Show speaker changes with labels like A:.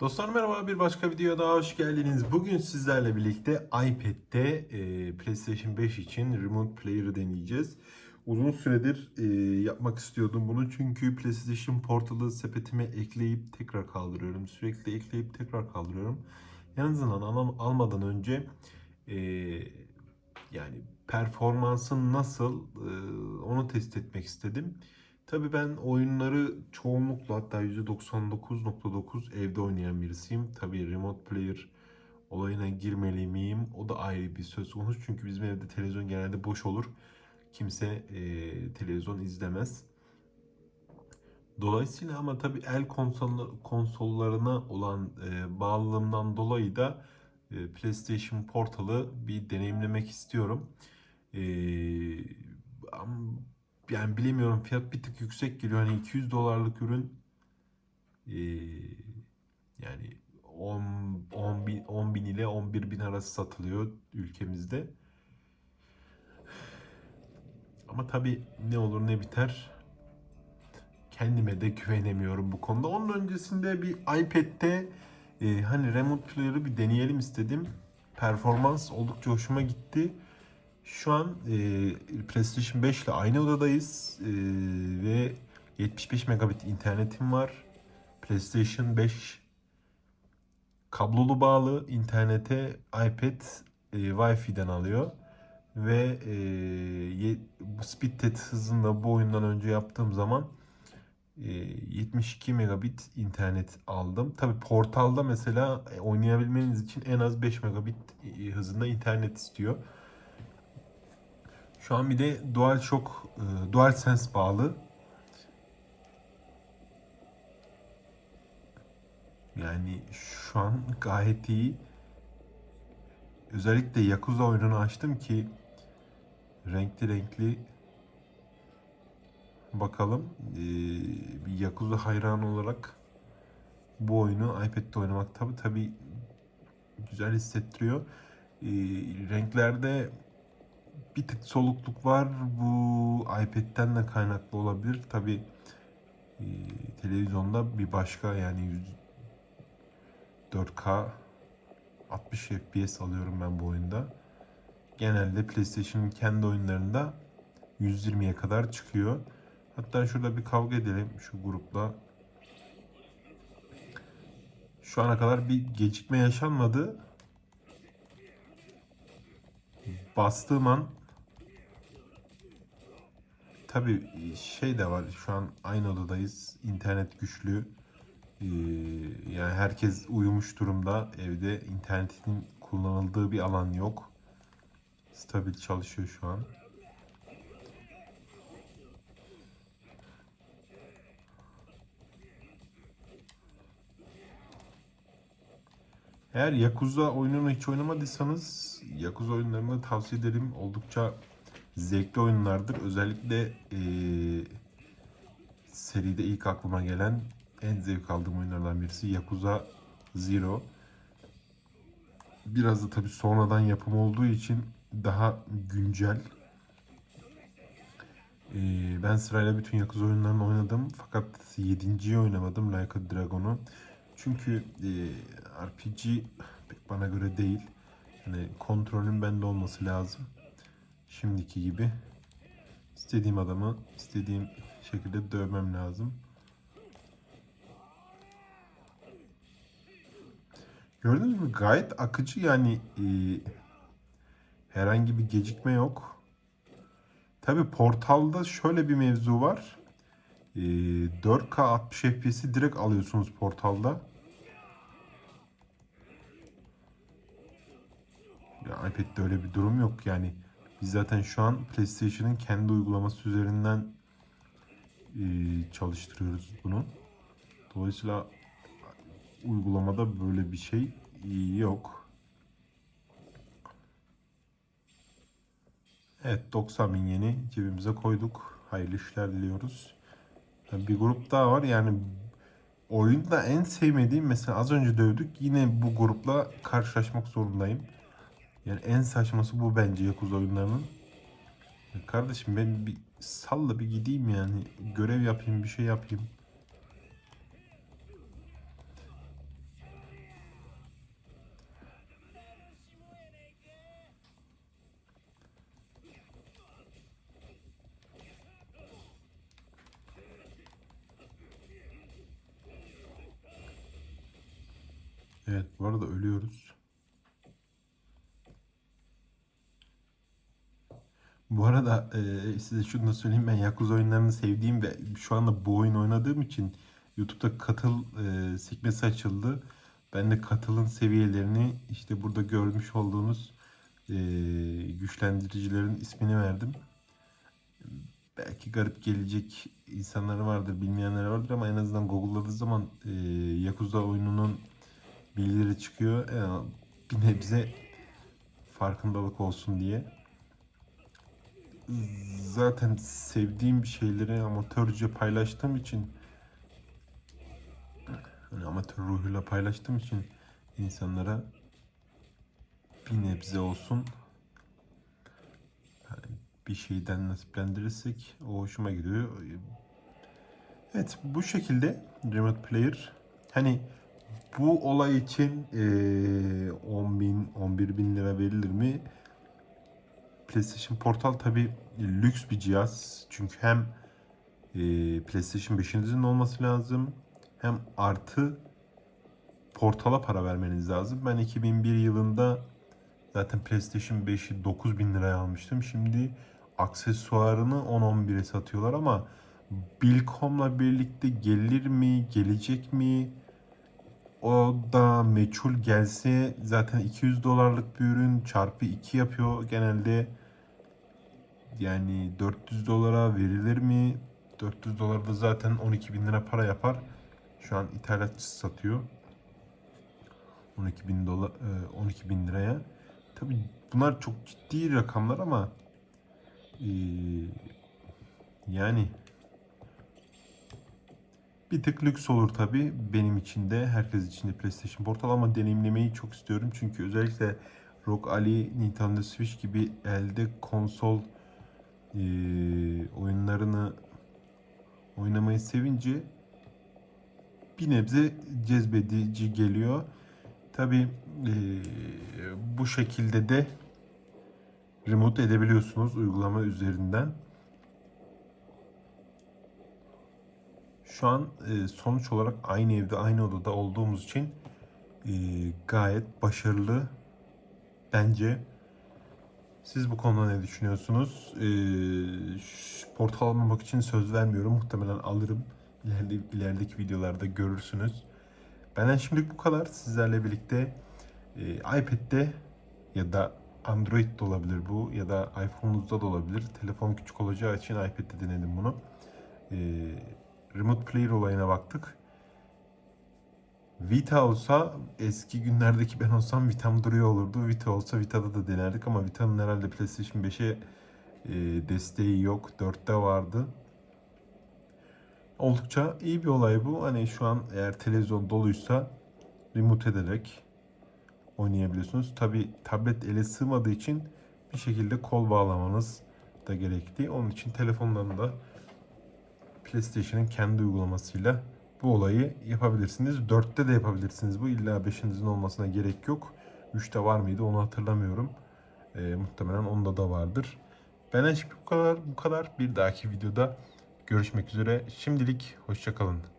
A: Dostlar merhaba bir başka videoya daha hoş geldiniz. Bugün sizlerle birlikte iPad'de e, PlayStation 5 için Remote Player'ı deneyeceğiz. Uzun süredir e, yapmak istiyordum bunu çünkü PlayStation Portal'ı sepetime ekleyip tekrar kaldırıyorum. Sürekli ekleyip tekrar kaldırıyorum. En azından al- almadan önce e, yani performansın nasıl e, onu test etmek istedim. Tabii ben oyunları çoğunlukla hatta %99.9 evde oynayan birisiyim. Tabii remote player olayına girmeli miyim? O da ayrı bir söz konusu. Çünkü bizim evde televizyon genelde boş olur. Kimse e, televizyon izlemez. Dolayısıyla ama tabii el konsol, konsollarına olan e, bağlılığımdan dolayı da e, PlayStation Portal'ı bir deneyimlemek istiyorum. E, yani bilemiyorum fiyat bir tık yüksek geliyor. Hani 200 dolarlık ürün e, yani 10, 10 bin, 10 bin ile 11 bin arası satılıyor ülkemizde. Ama tabii ne olur ne biter kendime de güvenemiyorum bu konuda. Onun öncesinde bir iPad'de e, hani Remote Player'ı bir deneyelim istedim. Performans oldukça hoşuma gitti. Şu an e, PlayStation 5 ile aynı odadayız E, ve 75 megabit internetim var. PlayStation 5 kablolu bağlı internete iPad e, Wi-Fi'den alıyor ve e, bu speed test hızında bu oyundan önce yaptığım zaman e, 72 megabit internet aldım. Tabi portalda mesela e, oynayabilmeniz için en az 5 megabit e, hızında internet istiyor. Şu an bir de DualShock, e, DualSense bağlı. Yani şu an gayet iyi. Özellikle Yakuza oyununu açtım ki renkli renkli bakalım. Ee, bir Yakuza hayranı olarak bu oyunu iPad'de oynamak tabi tabi güzel hissettiriyor. Ee, renklerde bir tık solukluk var. Bu iPad'den de kaynaklı olabilir. Tabi televizyonda bir başka yani 100 4K 60 FPS alıyorum ben bu oyunda. Genelde PlayStation'ın kendi oyunlarında 120'ye kadar çıkıyor. Hatta şurada bir kavga edelim şu grupla. Şu ana kadar bir gecikme yaşanmadı. Bastığım an tabi şey de var şu an aynı odadayız. İnternet güçlü. Ee, yani herkes uyumuş durumda. Evde internetin kullanıldığı bir alan yok. Stabil çalışıyor şu an. Eğer Yakuza oyununu hiç oynamadıysanız Yakuza oyunlarını tavsiye ederim. Oldukça zevkli oyunlardır. Özellikle eee, seride ilk aklıma gelen en zevk aldığım oyunlardan birisi Yakuza Zero. Biraz da tabii sonradan yapım olduğu için daha güncel. Ee, ben sırayla bütün Yakuza oyunlarını oynadım. Fakat 7.yi oynamadım Like a Dragon'u. Çünkü e, RPG pek bana göre değil. Yani kontrolün bende olması lazım. Şimdiki gibi. İstediğim adamı istediğim şekilde dövmem lazım. Gördünüz mü? Gayet akıcı yani e, herhangi bir gecikme yok. Tabi portalda şöyle bir mevzu var. E, 4K 60 FPS'i direkt alıyorsunuz portalda. Ya iPad'de öyle bir durum yok yani. Biz zaten şu an PlayStation'ın kendi uygulaması üzerinden e, çalıştırıyoruz bunu. Dolayısıyla uygulamada böyle bir şey yok. Evet 90 bin yeni cebimize koyduk. Hayırlı işler diliyoruz. Bir grup daha var yani oyunda en sevmediğim mesela az önce dövdük yine bu grupla karşılaşmak zorundayım. Yani en saçması bu bence Yakuza oyunlarının. Ya kardeşim ben bir salla bir gideyim yani. Görev yapayım bir şey yapayım. Evet bu arada ölüyoruz. Bu arada e, size şunu da söyleyeyim ben Yakuza oyunlarını sevdiğim ve şu anda bu oyun oynadığım için YouTube'da katıl e, sekmesi açıldı. Ben de katılın seviyelerini işte burada görmüş olduğunuz e, güçlendiricilerin ismini verdim. Belki garip gelecek insanlar vardır, bilmeyenler vardır ama en azından Google'ladığı zaman e, Yakuza oyununun bilgileri çıkıyor. E, bir nebze farkındalık olsun diye. Zaten sevdiğim şeyleri amatörce paylaştığım için hani amatör ruhuyla paylaştığım için insanlara bir nebze olsun yani bir şeyden nasiplendirirsek o hoşuma gidiyor. Evet bu şekilde Remote Player hani bu olay için eee 10 bin 11 bin lira verilir mi? PlayStation Portal tabi lüks bir cihaz. Çünkü hem eee, PlayStation 5'inizin olması lazım hem artı Portal'a para vermeniz lazım. Ben 2001 yılında zaten PlayStation 5'i 9000 liraya almıştım. Şimdi aksesuarını 10-11'e satıyorlar ama Bilcom'la birlikte gelir mi, gelecek mi? O da meçhul gelse zaten 200 dolarlık bir ürün çarpı 2 yapıyor genelde. Yani 400 dolara verilir mi? 400 dolar da zaten 12 bin lira para yapar. Şu an ithalatçısı satıyor. 12 bin dolar, 12 bin liraya. Tabi bunlar çok ciddi rakamlar ama eee, yani bir tık lüks olur tabi benim için de herkes için de PlayStation Portal ama deneyimlemeyi çok istiyorum çünkü özellikle ROG Ali, Nintendo Switch gibi elde konsol eee, oyunlarını oynamayı sevince bir nebze cezbedici geliyor. Tabi bu şekilde de remote edebiliyorsunuz uygulama üzerinden. Şu an e, sonuç olarak aynı evde aynı odada olduğumuz için e, gayet başarılı bence. Siz bu konuda ne düşünüyorsunuz? E, portal almamak için söz vermiyorum. Muhtemelen alırım. İleride, ilerideki videolarda görürsünüz. Benden şimdilik bu kadar. Sizlerle birlikte e, iPad'de ya da Android de olabilir bu ya da iPhone'unuzda da olabilir. Telefon küçük olacağı için iPad'de denedim bunu. E, Remote Player olayına baktık. Vita olsa eski günlerdeki ben olsam Vita'm duruyor olurdu. Vita olsa Vita'da da denerdik ama Vita'nın herhalde PlayStation 5'e e, desteği yok. 4'te vardı. Oldukça iyi bir olay bu. Hani şu an eğer televizyon doluysa remote ederek oynayabiliyorsunuz. Tabi tablet ele sığmadığı için bir şekilde kol bağlamanız da gerekli. Onun için telefonlarında PlayStation'ın kendi uygulamasıyla bu olayı yapabilirsiniz. 4'te de yapabilirsiniz bu. İlla 5'inizin olmasına gerek yok. 3'te var mıydı onu hatırlamıyorum. Ee, muhtemelen onda da vardır. Benden şimdi bu kadar. Bu kadar. Bir dahaki videoda görüşmek üzere. Şimdilik hoşçakalın.